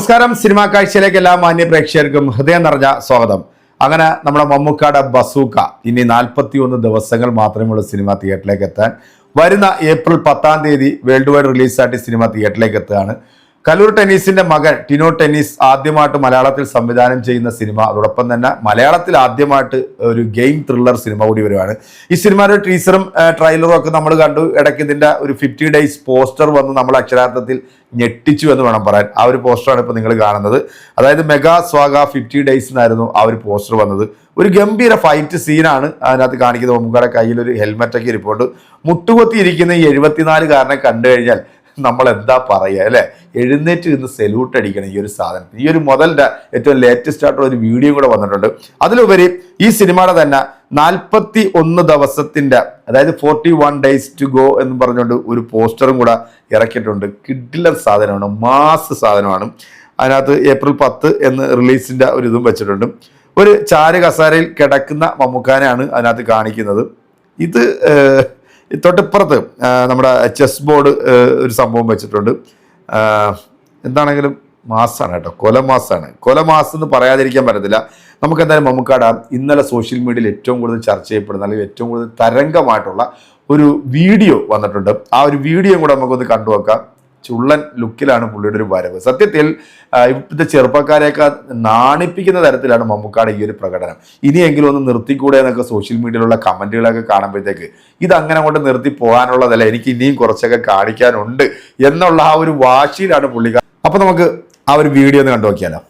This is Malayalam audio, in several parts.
നമസ്കാരം. സിനിമാ കാഴ്ചയിലേക്ക് എല്ലാ മാന്യ പ്രേക്ഷകർക്കും ഹൃദയം നിറഞ്ഞ സ്വാഗതം. അങ്ങനെ നമ്മുടെ മമ്മൂക്കാട് ബസൂക്ക ഇനി നാൽപ്പത്തി ഒന്ന് ദിവസങ്ങൾ മാത്രമേ സിനിമ തിയേറ്ററിലേക്ക് എത്താൻ. വരുന്ന ഏപ്രിൽ പത്താം തീയതി വേൾഡ് വൈഡ് റിലീസായിട്ട് സിനിമ തിയേറ്ററിലേക്ക് എത്തുകയാണ്. കലൂർ ടെന്നീസിന്റെ മകൻ ടിനോ ടെന്നീസ് ആദ്യമായിട്ട് മലയാളത്തിൽ സംവിധാനം ചെയ്യുന്ന സിനിമ. അതോടൊപ്പം തന്നെ മലയാളത്തിൽ ആദ്യമായിട്ട് ഒരു ഗെയിം ത്രില്ലർ സിനിമ കൂടി വരുവാണ്. ഈ സിനിമയുടെ ടീസറും ട്രെയിലറും ഒക്കെ നമ്മൾ കണ്ടു. ഇടയ്ക്ക് ഇതിന്റെ ഒരു ഫിഫ്റ്റി ഡേയ്സ് പോസ്റ്റർ വന്ന് നമ്മൾ അക്ഷരാർത്ഥത്തിൽ ഞെട്ടിച്ചു എന്ന് വേണം പറയാൻ. ആ ഒരു പോസ്റ്ററാണ് ഇപ്പോൾ നിങ്ങൾ കാണുന്നത്. അതായത് മെഗാ സ്വാഗ ഫിഫ്റ്റി ഡേയ്സ് എന്നായിരുന്നു ആ ഒരു പോസ്റ്റർ വന്നത്. ഒരു ഗംഭീര ഫൈറ്റ് സീനാണ് അതിനകത്ത് കാണിക്കുന്നത്. മമ്മൂക്കയുടെ കയ്യിൽ ഒരു ഹെൽമെറ്റൊക്കെ ഇരിപ്പുണ്ട്. മുട്ടുകൊത്തി ഇരിക്കുന്ന ഈ എഴുപത്തിനാലുകാരനെ കണ്ടു കഴിഞ്ഞാൽ നമ്മൾ എന്താ പറയുക അല്ലേ? എഴുന്നേറ്റ് നിന്ന് സെല്യൂട്ട് അടിക്കണം ഈ ഒരു സാധനം ഈ ഒരു മുതലിന്റെ ഏറ്റവും ലേറ്റസ്റ്റ് ആയിട്ടുള്ള ഒരു വീഡിയോ കൂടെ വന്നിട്ടുണ്ട്. അതിലുപരി ഈ സിനിമയുടെ തന്നെ നാൽപ്പത്തി ഒന്ന് ദിവസത്തിന്റെ അതായത് forty one days to go എന്ന് പറഞ്ഞുകൊണ്ട് ഒരു പോസ്റ്ററും കൂടെ ഇറക്കിയിട്ടുണ്ട്. കിഡ്ഡിലർ സാധനമാണ് മാസ് സാധനമാണ്. അതിനകത്ത് ഏപ്രിൽ പത്ത് എന്ന് റിലീസിന്റെ ഒരു ഇതും വെച്ചിട്ടുണ്ട്. ഒരു ചാര് കസാരയിൽ കിടക്കുന്ന മമ്മൂക്കാനെയാണ് അതിനകത്ത് കാണിക്കുന്നത്. ഇത് തൊട്ടിപ്പുറത്ത് നമ്മുടെ ചെസ് ബോർഡ് ഒരു സംഭവം വെച്ചിട്ടുണ്ട്. എന്താണെങ്കിലും മാസമാണ് കേട്ടോ. കൊലമാസാണ് കൊലമാസം എന്ന് പറയാതിരിക്കാൻ പറ്റത്തില്ല. നമുക്ക് എന്തായാലും മമ്മൂക്കാട. ഇന്നലെ സോഷ്യൽ മീഡിയയിൽ ഏറ്റവും കൂടുതൽ ചർച്ച ചെയ്യപ്പെടുന്ന അല്ലെങ്കിൽ ഏറ്റവും കൂടുതൽ തരംഗമായിട്ടുള്ള ഒരു വീഡിയോ വന്നിട്ടുണ്ട്. ആ ഒരു വീഡിയോ കൂടെ നമുക്കൊന്ന് കണ്ടുവെക്കാം ചുള്ളൻ ലുക്കിലാണ് പുള്ളിയുടെ ഒരു വരവ്. സത്യത്തിൽ ഇപ്പോഴത്തെ ചെറുപ്പക്കാരെയൊക്കെ നാണിപ്പിക്കുന്ന തരത്തിലാണ് മമ്മൂക്കാട് ഈ ഒരു പ്രകടനം. ഇനിയെങ്കിലും ഒന്ന് നിർത്തിക്കൂടെ എന്നൊക്കെ സോഷ്യൽ മീഡിയയിലുള്ള കമന്റുകളൊക്കെ കാണുമ്പോഴത്തേക്ക് ഇത് അങ്ങനെ അങ്ങോട്ട് നിർത്തി പോകാനുള്ളതല്ല എനിക്ക് ഇനിയും കുറച്ചൊക്കെ കാണിക്കാനുണ്ട് എന്നുള്ള ആ ഒരു വാശിയിലാണ് പുള്ളിക്കാർ അപ്പോൾ നമുക്ക് ആ ഒരു വീഡിയോ ഒന്ന് കണ്ടു നോക്കിയാലോ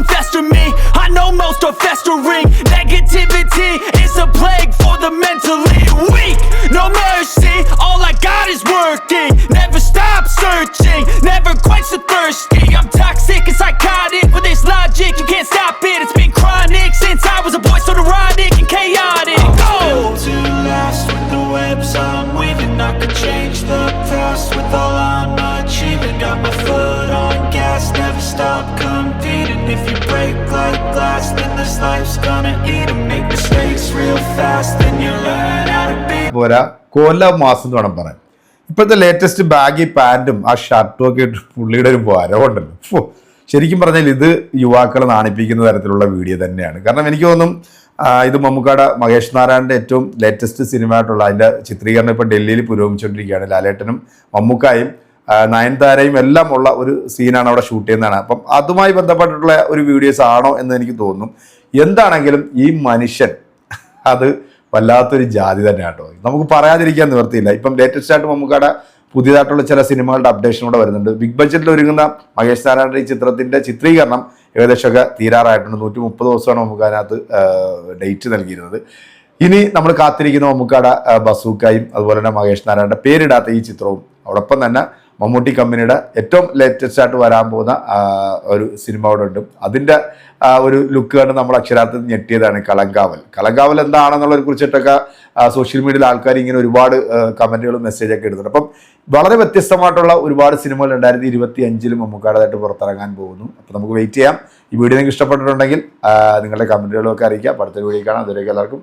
പോരാ കൊല മാസം എന്ന് വേണം പറയാൻ. ഇപ്പോഴത്തെ ലേറ്റസ്റ്റ് ബാഗി പാന്റും ആ ഷർട്ടും ഒക്കെ ഇട്ട് പുള്ളിയുടെ ഒരു വരവുണ്ടല്ലോ. ശരിക്കും പറഞ്ഞാൽ ഇത് യുവാക്കളെ നാണിപ്പിക്കുന്ന തരത്തിലുള്ള വീഡിയോ തന്നെയാണ്. കാരണം എനിക്ക് തോന്നും ഇത് മമ്മൂക്കാട മഹേഷ് നാരായണന്റെ ഏറ്റവും ലേറ്റസ്റ്റ് സിനിമ ആയിട്ടുള്ള അതിന്റെ ചിത്രീകരണം ഇപ്പം ഡൽഹിയിൽ പുരോഗമിച്ചുകൊണ്ടിരിക്കുകയാണ്. ലാലേട്ടനും മമ്മൂക്കായും നയൻതാരയും എല്ലാം ഉള്ള ഒരു സീനാണ് അവിടെ ഷൂട്ട് ചെയ്യുന്നതാണ്. അപ്പം അതുമായി ബന്ധപ്പെട്ടിട്ടുള്ള ഒരു വീഡിയോസ് ആണോ എന്ന് എനിക്ക് തോന്നുന്നു. എന്താണെങ്കിലും ഈ മനുഷ്യൻ അത് വല്ലാത്തൊരു ജാതി തന്നെ കേട്ടോ. നമുക്ക് പറയാതിരിക്കാൻ നിവർത്തിയില്ല ഇപ്പം ലേറ്റസ്റ്റ് ആയിട്ട് നമുക്കവിടെ പുതിയതായിട്ടുള്ള ചില സിനിമകളുടെ അപ്ഡേഷൻ കൂടെ വരുന്നുണ്ട്. ബിഗ് ബഡ്ജറ്റിൽ ഒരുങ്ങുന്ന മഹേഷ് നാരായണ ഈ ചിത്രത്തിന്റെ ചിത്രീകരണം ഏകദേശമൊക്കെ തീരാറായിട്ടുണ്ട്. നൂറ്റി മുപ്പത് ദിവസമാണ് നമുക്ക് അതിനകത്ത് ഡേറ്റ് നൽകിയിരുന്നത്. ഇനി നമ്മൾ കാത്തിരിക്കുന്ന മമ്മൂക്കാട ബസൂക്കായും അതുപോലെ തന്നെ മഹേഷ് നാരായണന്റെ പേരിടാത്ത ഈ ചിത്രവും അതോടൊപ്പം തന്നെ മമ്മൂട്ടി കമ്പനിയുടെ ഏറ്റവും ലേറ്റസ്റ്റ് ആയിട്ട് വരാൻ പോകുന്ന ഒരു സിനിമ അവിടെ ഉണ്ട്. അതിന്റെ ഒരു ലുക്ക് കണ്ട് നമ്മൾ അക്ഷരാർത്ഥത്തിൽ ഞെട്ടിയതാണ് കളങ്കാവൽ കളങ്കാവൽ എന്താണെന്നുള്ളതിനെ കുറിച്ചിട്ടൊക്കെ സോഷ്യൽ മീഡിയയിൽ ആൾക്കാർ ഇങ്ങനെ ഒരുപാട് കമന്റുകളും മെസ്സേജൊക്കെ ഇടുന്നുണ്ട്. അപ്പം വളരെ വ്യത്യസ്തമായിട്ടുള്ള ഒരുപാട് സിനിമകൾ രണ്ടായിരത്തി ഇരുപത്തി അഞ്ചിലും മമ്മൂക്കാടതായിട്ട് പുറത്തിറങ്ങാൻ പോകുന്നു. അപ്പോൾ നമുക്ക് വെയിറ്റ് ചെയ്യാം. ഈ വീഡിയോ നിങ്ങൾക്ക് ഇഷ്ടപ്പെട്ടിട്ടുണ്ടെങ്കിൽ നിങ്ങളുടെ കമന്റുകളൊക്കെ അറിയിക്കുക. അടുത്ത വീഡിയോ കാണാം. അതുവരെയൊക്കെ എല്ലാവർക്കും